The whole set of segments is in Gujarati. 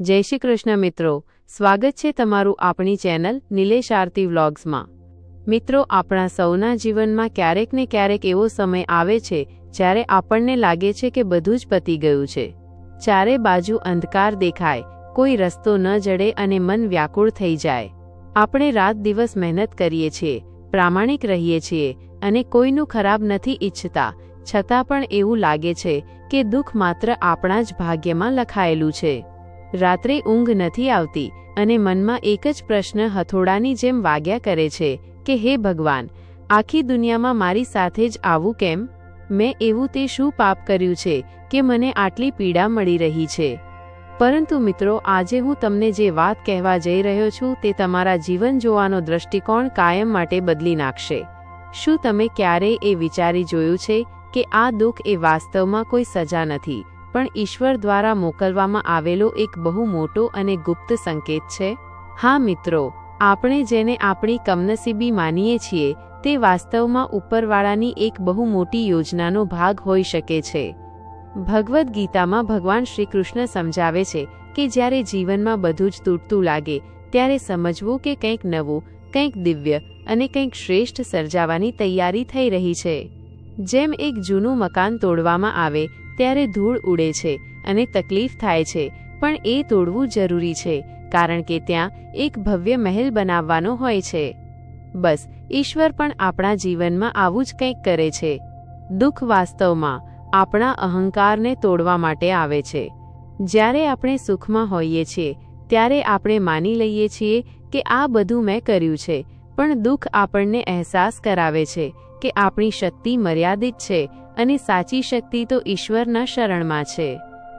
જય શ્રી કૃષ્ણ મિત્રો, સ્વાગત છે તમારું આપણી ચેનલ નિલેશ આરતી વ્લોગ્સમાં. મિત્રો, આપણા સૌના જીવનમાં ક્યારેક ને ક્યારેક એવો સમય આવે છે, જ્યારે આપણને લાગે છે કે બધું જ પતી ગયું છે. ચારે બાજુ અંધકાર દેખાય, કોઈ રસ્તો ન જડે અને મન વ્યાકુળ થઈ જાય. આપણે રાત દિવસ મહેનત કરીએ છીએ, પ્રામાણિક રહીએ છીએ અને કોઈનું ખરાબ નથી ઈચ્છતા, છતાં પણ એવું લાગે છે કે દુઃખ માત્ર આપણા જ ભાગ્યમાં લખાયેલું છે. રાત્રે ઊંઘ નથી આવતી અને મનમાં એક જ પ્રશ્ન હથોડાની જેમ વાગ્યા કરે છે કે, હે ભગવાન, આખી દુનિયામાં મારી સાથે જ આવું કેમ? મેં એવું તે શું પાપ કર્યું છે કે મને આટલી પીડા મળી રહી છે? પરંતુ મિત્રો, આજે હું તમને જે વાત કહેવા જઈ રહ્યો છું તે તમારા જીવન જોવાનો દૃષ્ટિકોણ કાયમ માટે બદલી નાખશે. શું તમે ક્યારેય એ વિચારી જોયું છે કે આ દુઃખ એ વાસ્તવમાં કોઈ સજા નથી? પણ ઈશ્વર દ્વારા મોકલવામાં આવેલો એક બહુ મોટો અને ગુપ્ત સંકેત છે. હા મિત્રો, આપણે જેને આપણી કમનસીબી માનીએ છીએ, તે વાસ્તવમાં ઉપરવાળાની એક બહુ મોટી યોજનાનો ભાગ હોઈ શકે છે. ભગવદ્ ગીતામાં ભગવાન શ્રી કૃષ્ણ સમજાવે છે કે જ્યારે જીવનમાં બધું જ તૂટતું લાગે, ત્યારે સમજવું કે કંઈક નવું, કંઈક દિવ્ય અને કંઈક શ્રેષ્ઠ સર્જાવાની તૈયારી થઈ રહી છે. જેમ એક જૂનું મકાન તોડવામાં આવે ત્યારે ધૂળ ઉડે છે અને તકલીફ થાય છે, પણ એ તોડવું જરૂરી છે, કારણ કે ત્યાં એક ભવ્ય મહેલ બનાવવાનો હોય છે. બસ, ઈશ્વર પણ આપણા જીવનમાં આવું જ કંઈક કરે છે. દુઃખ વાસ્તવમાં આપણા અહંકારને તોડવા માટે આવે છે. જ્યારે આપણે સુખમાં હોઈએ છીએ, ત્યારે આપણે માની લઈએ છીએ કે આ બધું મેં કર્યું છે, પણ દુઃખ આપણને અહેસાસ કરાવે છે કે આપણી શક્તિ મર્યાદિત છે અને સાચી શક્તિ તો ઈશ્વરના શરણમાં છે.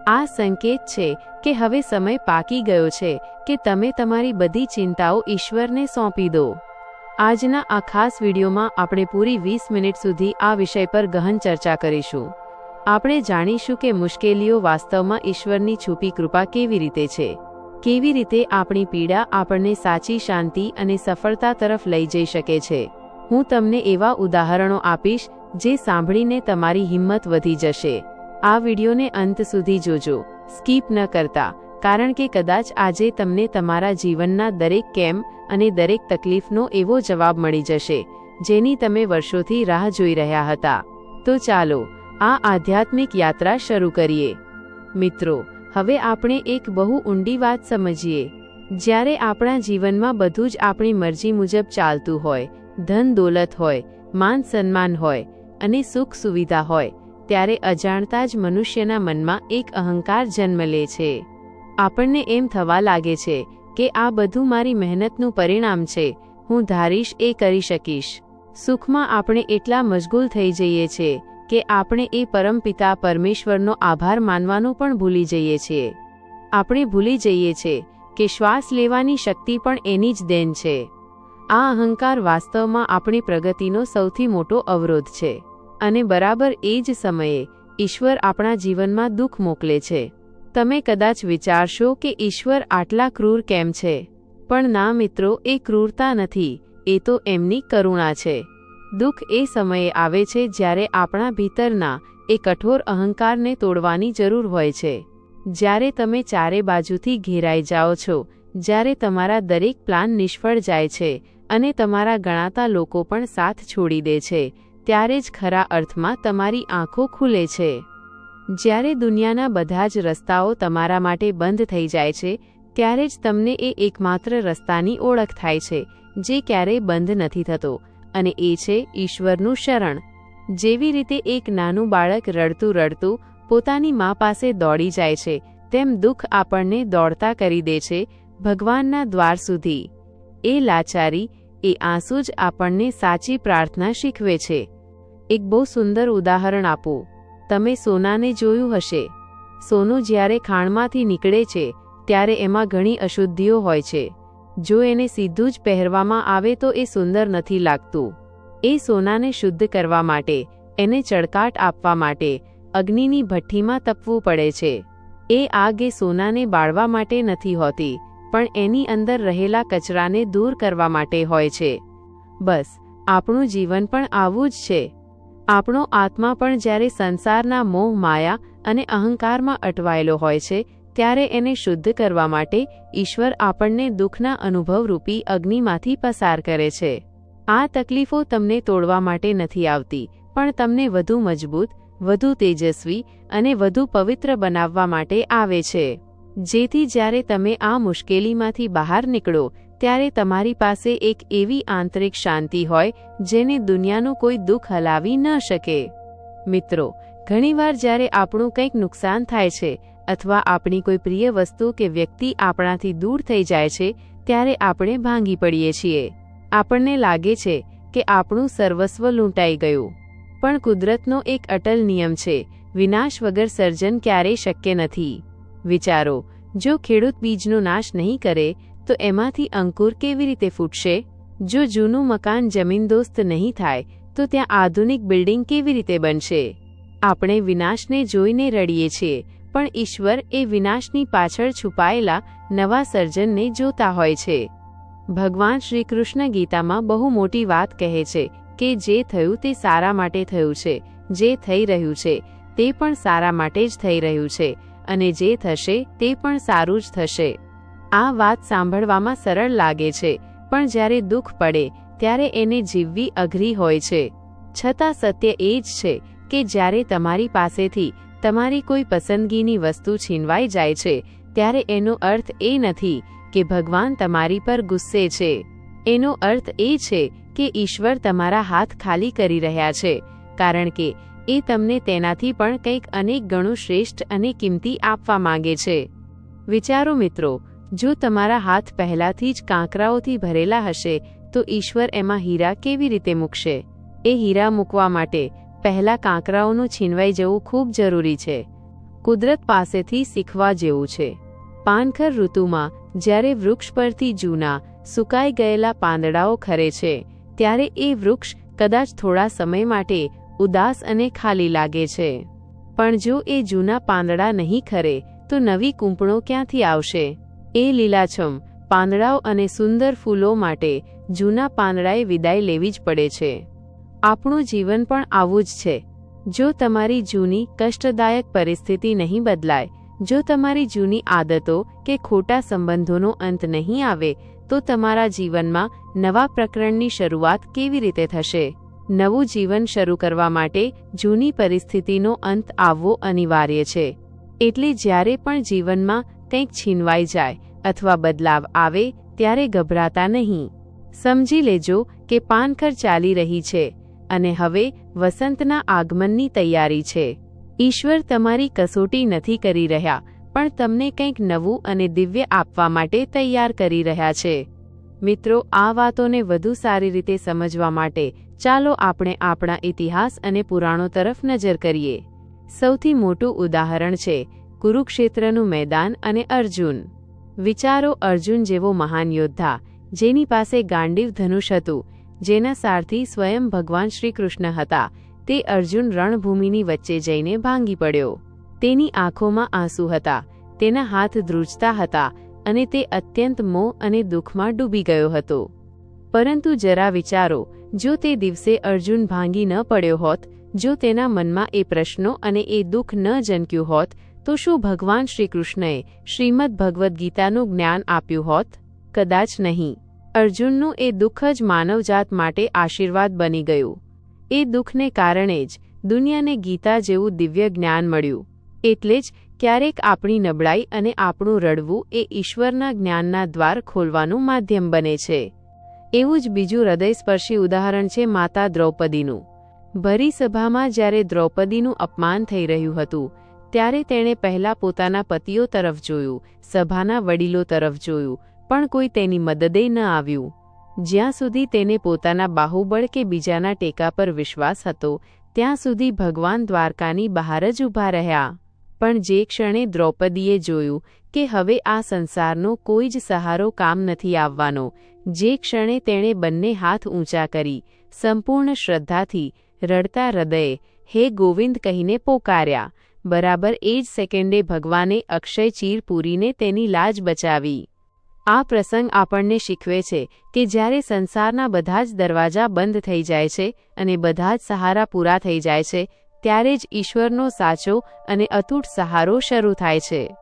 આ સંકેત છે કે હવે સમય પાકી ગયો છે કે તમે તમારી બધી ચિંતાઓ ઈશ્વરને સોંપી દો. આજના આ ખાસ વિડીયોમાં આપણે પૂરી વીસ મિનિટ સુધી આ વિષય પર ગહન ચર્ચા કરીશું. આપણે જાણીશું કે મુશ્કેલીઓ વાસ્તવમાં ઈશ્વરની છુપી કૃપા કેવી રીતે છે. કેવી રીતે આપણી પીડા આપણને સાચી શાંતિ અને સફળતા તરફ લઈ જઈ શકે છે. હું તમને એવા ઉદાહરણો આપીશ જે સાંભળીને તમારી હિંમત વધી જશે. આ વિડીયોને અંત સુધી જોજો. સ્કીપ ન કરતા, કારણ કે કદાચ આજે તમને તમારા જીવનના દરેક કેમ અને દરેક તકલીફનો એવો જવાબ મળી જશે, જેની તમે વર્ષોથી રાહ જોઈ રહ્યા હતા. તો ચાલો, આ આધ્યાત્મિક યાત્રા શરૂ કરીએ. મિત્રો, હવે આપણે એક બહુ ઊંડી વાત સમજીએ. જ્યારે આપણા જીવનમાં બધું જ આપણી મરજી મુજબ ચાલતું હોય, ધન દોલત હોય, માન સન્માન હોય અને સુખ સુવિધા હોય, ત્યારે અજાણતા જ મનુષ્યના મનમાં એક અહંકાર જન્મ લે છે. આપણને એમ થવા લાગે છે કે આ બધું મારી મહેનતનું પરિણામ છે, હું ધારીશ એ કરી શકીશ. સુખમાં આપણે એટલા મશગુલ થઈ જઈએ છીએ કે આપણે એ પરમપિતા પરમેશ્વરનો આભાર માનવાનું પણ ભૂલી જઈએ છીએ આપણે ભૂલી જઈએ છીએ કે શ્વાસ લેવાની શક્તિ પણ એની જ દેન છે. આ અહંકાર વાસ્તવમાં આપણી પ્રગતિનો સૌથી મોટો અવરોધ છે. અને બરાબર એ જ સમયે, ઈશ્વર આપણા જીવનમાં દુઃખ મોકલે છે. તમે કદાચ વિચારશો કે ઈશ્વર આટલા ક્રૂર કેમ છે? પણ ના મિત્રો, એ ક્રૂરતા નથી, એ તો એમની કરુણા છે. દુઃખ એ સમયે આવે છે જ્યારે આપણા ભીતરના, એ કઠોર અહંકારને તોડવાની જરૂર હોય છે. જ્યારે તમે ચારે બાજુથી ઘેરાઈ જાઓ છો, જ્યારે તમારા દરેક પ્લાન નિષ્ફળ જાય છે, અને તમારા ગણાતા લોકો પણ સાથ છોડી દે છે ત્યારે જ ખરા અર્થમાં તમારી આંખો ખુલે છે. જ્યારે દુનિયાના બધા જ રસ્તાઓ તમારા માટે બંધ થઈ જાય છે, ત્યારે જ તમને એ એકમાત્ર રસ્તાની ઓળખ થાય છે, જે ક્યારેય બંધ નથી થતો, અને એ છે ઈશ્વરનું શરણ. જેવી રીતે એક નાનું બાળક રડતું રડતું પોતાની મા પાસે દોડી જાય છે, તેમ દુઃખ આપણને દોડતા કરી દે છે, ભગવાનના દ્વાર સુધી. એ લાચારી એ આંસુ જ આપણને સાચી પ્રાર્થના શીખવે છે. એક બહુ સુંદર ઉદાહરણ આપો. તમે સોનાને જોયું હશે. સોનું જ્યારે ખાણમાંથી નીકળે છે, ત્યારે એમાં ઘણી અશુદ્ધિઓ હોય છે. જો એને સીધું જ પહેરવામાં આવે તો એ સુંદર નથી લાગતું. એ સોનાને શુદ્ધ કરવા માટે, એને ચળકાટ આપવા માટે, અગ્નિની ભઠ્ઠીમાં તપવું પડે છે. એ આગ એ સોનાને બાળવા માટે નથી હોતી. પણ એની અંદર રહેલા કચરાને દૂર કરવા માટે હોય છે. બસ, આપણું જીવન પણ આવું જ છે. આપણો આત્મા પણ જ્યારે સંસારના મોહ, માયા અને અહંકારમાં અટવાયેલો હોય છે, ત્યારે એને શુદ્ધ કરવા માટે ઈશ્વર આપણને દુઃખના અનુભવરૂપી અગ્નિમાંથી પસાર કરે છે. આ તકલીફો તમને તોડવા માટે નથી આવતી, પણ તમને વધુ મજબૂત, વધુ તેજસ્વી અને વધુ પવિત્ર બનાવવા માટે આવે છે. જેથી જ્યારે તમે આ મુશ્કેલીમાંથી બહાર નીકળો, ત્યારે તમારી પાસે એક એવી આંતરિક શાંતિ હોય, જેને દુનિયાનું કોઈ દુઃખ હલાવી ન શકે. મિત્રો, ઘણીવાર જ્યારે આપણું કંઈક નુકસાન થાય છે, અથવા આપણી કોઈ પ્રિય વસ્તુ કે વ્યક્તિ આપણાથી દૂર થઈ જાય છે, ત્યારે આપણે ભાંગી પડીએ છીએ. આપણને લાગે છે કે આપણું સર્વસ્વ લૂંટાઈ ગયું. પણ કુદરતનો એક અટલ નિયમ છે, વિનાશ વગર સર્જન ક્યારેય શક્ય નથી. વિચારો, જો ખેડૂત બીજનો નાશ નહીં કરે, તો એમાંથી અંકુર કેવી રીતે ફૂટશે? જો જૂનું મકાન જમીનદોસ્ત નહીં થાય, તો ત્યાં આધુનિક બિલ્ડિંગ કેવી રીતે બનશે? આપણે વિનાશને જોઈને રડીએ છીએ, પણ ઈશ્વર એ વિનાશની પાછળ છુપાયેલા નવા સર્જનને જોતા હોય છે. ભગવાન શ્રી કૃષ્ણ ગીતામાં બહુ મોટી વાત કહે છે કે જે થયું તે સારા માટે થયું છે, જે થઈ રહ્યું છે, તે પણ સારા માટે જ થઈ રહ્યું છે. અને જે થશે તે પણ સારું જ થશે. આ વાત સાંભળવામાં સરળ લાગે છે, પણ જ્યારે દુઃખ પડે, ત્યારે એને જીવવી અઘરી હોય છે. છતાં સત્ય એ જ છે કે જ્યારે તમારી પાસેથી તમારી કોઈ પસંદગીની વસ્તુ છીનવાઈ જાય છે, ત્યારે એનો અર્થ એ નથી કે ભગવાન તમારી પર ગુસ્સે છે. એનો અર્થ એ છે કે ઈશ્વર તમારા હાથ ખાલી કરી રહ્યા છે, કારણ કે એ તમને તેનાથી પણ કંઈક અનેક ગણું શ્રેષ્ઠ અને કિંમતી આપવા માંગે છે. વિચારો મિત્રો, જો તમારા હાથ પહેલાથી જ કાંકરાઓથી ભરેલા હશે, તો ઈશ્વર એમાં હીરા કેવી રીતે મૂકશે? એ હીરા મૂકવા માટે પહેલા કાંકરાઓનું છીનવાઈ જવું ખૂબ જરૂરી છે. કુદરત પાસેથી શીખવા જેવું છે. પાનખર ઋતુમાં, જ્યારે વૃક્ષ પરથી જૂના, સુકાઈ ગયેલા પાંદડાઓ ખરે છે, ત્યારે એ વૃક્ષ કદાચ થોડા સમય માટે ઉદાસ અને ખાલી લાગે છે. પણ જો એ જૂના પાંદડા નહીં ખરે, તો નવી કૂંપણો ક્યાંથી આવશે? એ લીલાછમ, પાંદડાઓ અને સુંદર ફૂલો માટે જૂના પાંદડાએ વિદાય લેવી જ પડે છે. આપણું જીવન પણ આવું જ છે. જો તમારી જૂની, કષ્ટદાયક પરિસ્થિતિ નહીં બદલાય, જો તમારી જૂની આદતો કે ખોટા સંબંધોનો અંત નહીં આવે, તો તમારા જીવનમાં નવા પ્રકરણની શરૂઆત કેવી રીતે થશે? નવું જીવન શરૂ કરવા માટે જૂની પરિસ્થિતિનો અંત આવવો અનિવાર્ય છે. એટલે જ્યારે પણ જીવનમાં કંઈક છીનવાઈ જાય અથવા બદલાવ આવે, ત્યારે ગભરાતા નહીં. સમજી લેજો કે પાનખર ચાલી રહી છે અને હવે વસંતના આગમનની તૈયારી છે. ઈશ્વર તમારી કસોટી નથી કરી રહ્યા, પણ તમને કંઈક નવું અને દિવ્ય આપવા માટે તૈયાર કરી રહ્યા છે. મિત્રો, આ વાતોને વધુ સારી રીતે સમજવા માટે ચાલો આપણે આપણા ઇતિહાસ અને પુરાણો તરફ નજર કરીએ. સૌથી મોટું ઉદાહરણ છે કુરુક્ષેત્રનું મેદાન અને અર્જુન. વિચારો અર્જુન જેવો મહાન યોદ્ધા, જેની પાસે ગાંડીવ ધનુષ હતું, જેના સારથી સ્વયં ભગવાન શ્રી કૃષ્ણ હતા, તે અર્જુન રણભૂમિની વચ્ચે જઈને ભાંગી પડ્યો. તેની આંખોમાં આંસુ હતા, તેના હાથ ધ્રુજતા હતા અને તે અત્યંત મોહ અને દુઃખમાં ડૂબી ગયો હતો. પરંતુ જરા વિચારો જો તે દિવસે અર્જુન ભાંગી ન પડ્યો હોત, જો તેના મનમાં એ પ્રશ્નો અને એ દુઃખ ન જનક્યું હોત, તો શું ભગવાન શ્રીકૃષ્ણએ શ્રીમદ ભગવદ્ ગીતાનું જ્ઞાન આપ્યું હોત? કદાચ નહીં. અર્જુનનું એ દુઃખ જ માનવજાત માટે આશીર્વાદ બની ગયું. એ દુઃખને કારણે જ દુનિયાને ગીતા જેવું દિવ્ય જ્ઞાન મળ્યું. એટલે જ ક્યારેક આપણી નબળાઈ અને આપણું રડવું એ ઈશ્વરના જ્ઞાનના દ્વાર ખોલવાનું માધ્યમ બને છે. એવું જ બીજું હૃદયસ્પર્શી ઉદાહરણ છે માતા દ્રૌપદીનું. ભરી સભામાં જ્યારે દ્રૌપદીનું અપમાન થઈ રહ્યું હતું, ત્યારે તેણે પહેલા પોતાના પતિઓ તરફ જોયું, સભાના વડીલો તરફ જોયું, પણ કોઈ તેની મદદે ન આવ્યું. જ્યાં સુધી તેને પોતાના બાહુબળ કે બીજાના ટેકા પર વિશ્વાસ હતો, ત્યાં સુધી ભગવાન દ્વારકાની બહાર જ ઊભા રહ્યા. પણ જે ક્ષણે દ્રૌપદીએ જોયું કે હવે આ સંસારનો કોઈ જ સહારો કામ નથી આવવાનો જે ક્ષણે તેણે બંને હાથ ઊંચા કરી, સંપૂર્ણ શ્રદ્ધાથી, રડતા હૃદયે, હે ગોવિંદ કહીને પોકાર્યા. બરાબર એ જ સેકન્ડે ભગવાને અક્ષય ચીર પૂરીને તેની લાજ બચાવી. આ પ્રસંગ આપણને શીખવે છે કે જ્યારે સંસારના બધા જ દરવાજા બંધ થઈ જાય છે અને બધા જ સહારા પૂરા થઈ જાય છે, ત્યારે જ ઈશ્વરનો સાચો અને અતૂટ સહારો શરૂ થાય છે.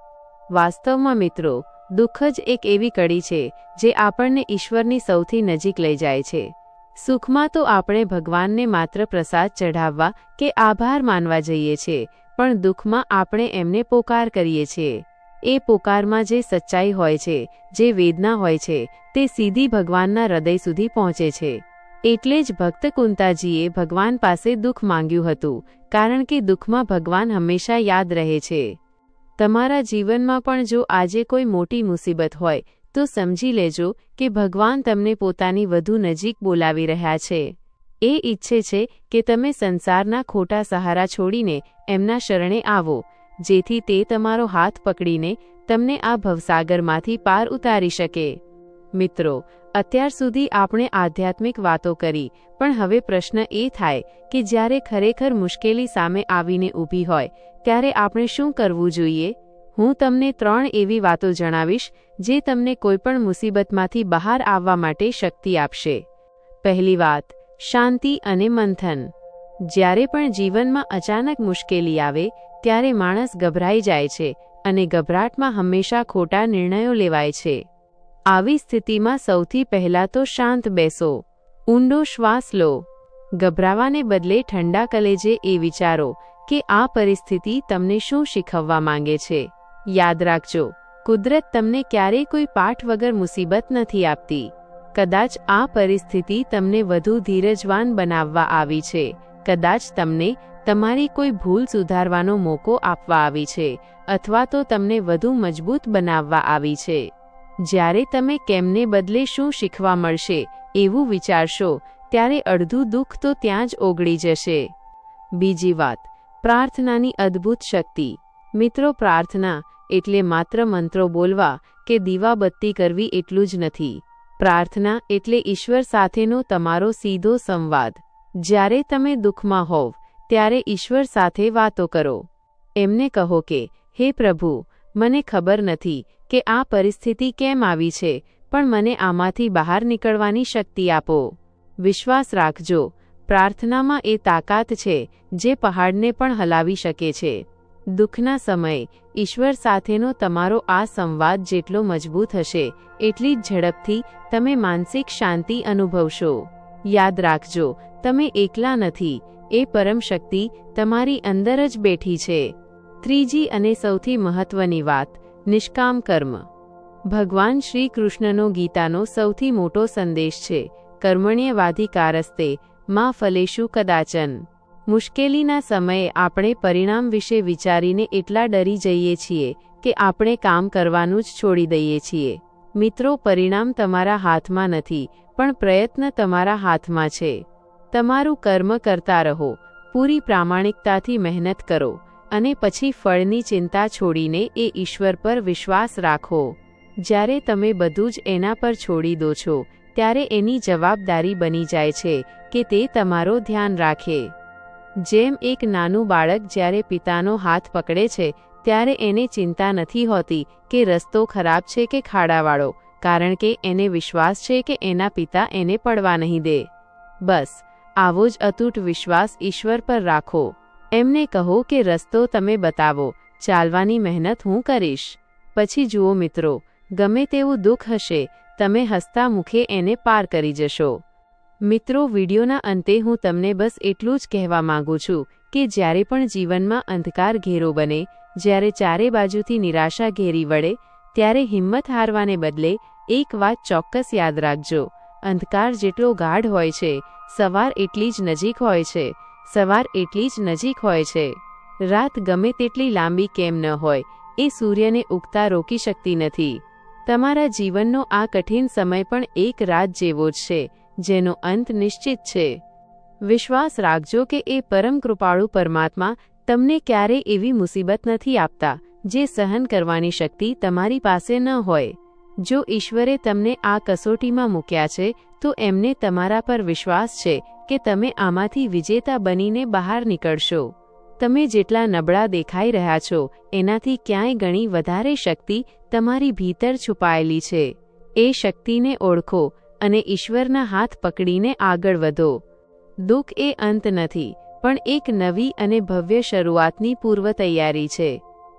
વાસ્તવમાં મિત્રો દુઃખ જ એક એવી કડી છે, જે આપણને ઈશ્વરની સૌથી નજીક લઈ જાય છે. સુખમાં તો આપણે ભગવાનને માત્ર પ્રસાદ ચઢાવવા કે આભાર માનવા જઈએ છીએ પણ દુઃખમાં આપણે એમને પોકાર કરીએ છીએ એ પોકારમાં જે સચ્ચાઈ હોય છે, જે વેદના હોય છે, તે સીધી ભગવાનના હૃદય સુધી પહોંચે છે. એટલે જ ભક્ત કુંતાજીએ ભગવાન પાસે દુઃખ માંગ્યું હતું, કારણ કે દુઃખમાં ભગવાન હંમેશા યાદ રહે છે. તમારા જીવનમાં પણ જો આજે કોઈ મોટી મુસીબત હોય, તો સમજી લેજો કે ભગવાન તમને પોતાની વધુ નજીક બોલાવી રહ્યા છે. એ ઈચ્છે છે કે તમે સંસારના ખોટા સહારા છોડીને એમના શરણે આવો, જેથી તે તમારો હાથ પકડીને તમને આ ભવસાગરમાંથી પાર ઉતારી શકે. મિત્રો અત્યાર સુધી આપણે આધ્યાત્મિક વાતો કરી, પણ હવે પ્રશ્ન એ થાય કે જ્યારે ખરેખર મુશ્કેલી સામે આવીને ઊભી હોય, ત્યારે આપણે શું કરવું જોઈએ? હું તમને ત્રણ એવી વાતો જણાવીશ, જે તમને કોઈપણ મુસીબતમાંથી બહાર આવવા માટે શક્તિ આપશે. પહેલી વાત, શાંતિ અને મંથન. જ્યારે પણ જીવનમાં અચાનક મુશ્કેલી આવે, ત્યારે માણસ ગભરાઈ જાય છે અને ગભરાટમાં હંમેશા ખોટા નિર્ણયો લેવાય છે. આવી સ્થિતિમાં સૌથી પહેલાં તો શાંત બેસો. ઊંડો શ્વાસ લો. ગભરાવાને બદલે ઠંડા કલેજે એ વિચારો કે આ પરિસ્થિતિ તમને શું શીખવવા માંગે છે. યાદ રાખજો, કુદરત તમને ક્યારેય કોઈ પાઠ વગર મુસીબત નથી આપતી. કદાચ આ પરિસ્થિતિ તમને વધુ ધીરજવાન બનાવવા આવી છે. કદાચ તમને તમારી કોઈ ભૂલ સુધારવાનો મોકો આપવા આવી છે, અથવા તો તમને વધુ મજબૂત બનાવવા આવી છે. જ્યારે તમે કેમને બદલે શું શીખવા મળશે એવું વિચારશો, ત્યારે અડધું દુઃખ તો ત્યાં જ ઓગળી જશે. બીજી વાત, પ્રાર્થનાની અદ્ભુત શક્તિ. મિત્રો, પ્રાર્થના એટલે માત્ર મંત્રો બોલવા કે દીવાબત્તી કરવી એટલું જ નથી. પ્રાર્થના એટલે ઈશ્વર સાથેનો તમારો સીધો સંવાદ. જ્યારે તમે દુઃખમાં હોવ, ત્યારે ઈશ્વર સાથે વાતો કરો. એમને કહો કે, હે પ્રભુ મને ખબર નથી કે આ પરિસ્થિતિ કેમ આવી છે, પણ મને આમાંથી બહાર નીકળવાની શક્તિ આપો. વિશ્વાસ રાખજો, પ્રાર્થનામાં એ તાકાત છે, જે પહાડને પણ હલાવી શકે છે. દુઃખના સમયે, ઈશ્વર સાથેનો તમારો આ સંવાદ જેટલો મજબૂત હશે, એટલી જ ઝડપથી તમે માનસિક શાંતિ અનુભવશો. યાદ રાખજો, તમે એકલા નથી, એ પરમ શક્તિ તમારી અંદર જ બેઠી છે. ત્રીજી અને સૌથી મહત્વની વાત, નિષ્કામ કર્મ. ભગવાન શ્રી કૃષ્ણનો ગીતાનો સૌથી મોટો સંદેશ છે, કર્મણ્યવાધિકારસ્તે, માં ફલેશુ કદાચન. મુશ્કેલીના સમયે આપણે પરિણામ વિશે વિચારીને એટલા ડરી જઈએ છીએ, કે આપણે કામ કરવાનું જ છોડી દઈએ છીએ. મિત્રો, પરિણામ તમારા હાથમાં નથી, પણ પ્રયત્ન તમારા હાથમાં છે. તમારું કર્મ કરતા રહો, પૂરી પ્રામાણિકતાથી મહેનત કરો. અને પછી ફળની ચિંતા છોડીને એ ઈશ્વર પર વિશ્વાસ રાખો. જ્યારે તમે બધું જ એના પર છોડી દો છો, ત્યારે એની જવાબદારી બની જાય છે કે તે તમારો ધ્યાન રાખે. જેમ એક નાનું બાળક જ્યારે પિતાનો હાથ પકડે છે, ત્યારે એને ચિંતા નથી હોતી કે રસ્તો ખરાબ છે કે ખાડાવાળો, કારણ કે એને વિશ્વાસ છે કે એના પિતા એને પડવા નહીં દે. બસ, આવો જ અતૂટ વિશ્વાસ ઈશ્વર પર રાખો. એમને કહો કે રસ્તો તમે બતાવો, ચાલવાની મહેનત હું કરીશ. પછી જુઓ મિત્રો, ગમે તેવું દુઃખ હશે, તમે હસતા મુખે એને પાર કરી જશો. મિત્રો વિડીયોના અંતે હું તમને બસ એટલું જ કહેવા માંગુ છું કે જ્યારે પણ જીવનમાં અંધકાર ઘેરો બને, જ્યારે ચારે બાજુથી નિરાશા ઘેરી વળે, ત્યારે હિંમત હારવાને બદલે એક વાત ચોક્કસ યાદ રાખજો. અંધકાર જેટલો ગાઢ હોય છે, સવાર એટલી જ નજીક હોય છે. સવાર એટલી જ નજીક હોય છે. રાત ગમે તેટલી લાંબી કેમ ન હોય, એ સૂર્યને ઉગતા રોકી શકતી નથી. તમારા જીવનનો આ કઠિન સમય પણ એક રાત જેવો જ છે, જેનો અંત નિશ્ચિત છે. વિશ્વાસ રાખજો કે એ પરમ કૃપાળુ પરમાત્મા તમને ક્યારેય એવી મુસીબત નથી આપતા, જે સહન કરવાની શક્તિ તમારી પાસે ન હોય. જો ઈશ્વરે તમને આ કસોટીમાં મૂક્યા છે, તો એમને તમારા પર વિશ્વાસ છે કે તમે આમાંથી વિજેતા બનીને બહાર નીકળશો. તમે જેટલા નબળા દેખાઈ રહ્યા છો, એનાથી ક્યાંય ઘણી વધારે શક્તિ તમારી ભીતર છુપાયેલી છે. એ શક્તિને ઓળખો અને ઈશ્વરના હાથ પકડીને આગળ વધો. દુઃખ એ અંત નથી, પણ એક નવી અને ભવ્ય શરૂઆતની પૂર્વ તૈયારી છે.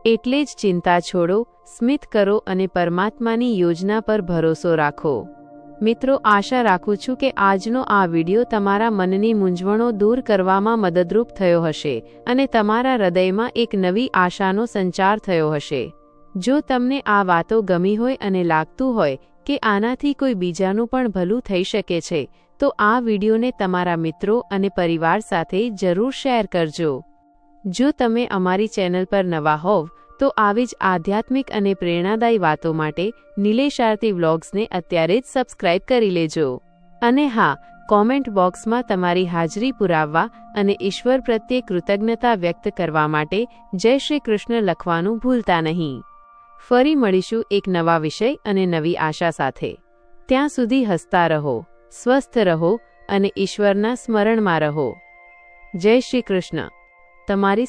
એટલે જ ચિંતા છોડો, સ્મિત કરો અને પરમાત્માની યોજના પર ભરોસો રાખો. મિત્રો, આશા રાખું છું કે આજનો આ વિડિયો તમારા મનની મૂંઝવણો દૂર કરવામાં મદદરૂપ થયો હશે અને તમારા હૃદયમાં એક નવી આશાનો સંચાર થયો હશે. જો તમને આ વાતો ગમી હોય અને લાગતું હોય કે આનાથી કોઈ બીજાનું પણ ભલું થઈ શકે છે, તો આ વિડિયોને તમારા મિત્રો અને પરિવાર સાથે જરૂર શેર કરજો. જો તમે અમારી ચેનલ પર નવા હોવ તો આવી જ આધ્યાત્મિક અને પ્રેરણાદાયી વાતો માટે નિલેશ આરતી વ્લોગ્સને અત્યારે જ સબસ્ક્રાઇબ કરી લેજો. અને હા, કોમેન્ટ બોક્સમાં તમારી હાજરી પુરાવવા અને ઈશ્વર પ્રત્યે કૃતજ્ઞતા વ્યક્ત કરવા માટે જય શ્રી કૃષ્ણ લખવાનું ભૂલતા નહીં. ફરી મળીશું એક નવા વિષય અને નવી આશા સાથે. ત્યાં સુધી હસતા રહો, સ્વસ્થ રહો અને ઈશ્વરના સ્મરણમાં રહો. જય શ્રી કૃષ્ણ. તમારી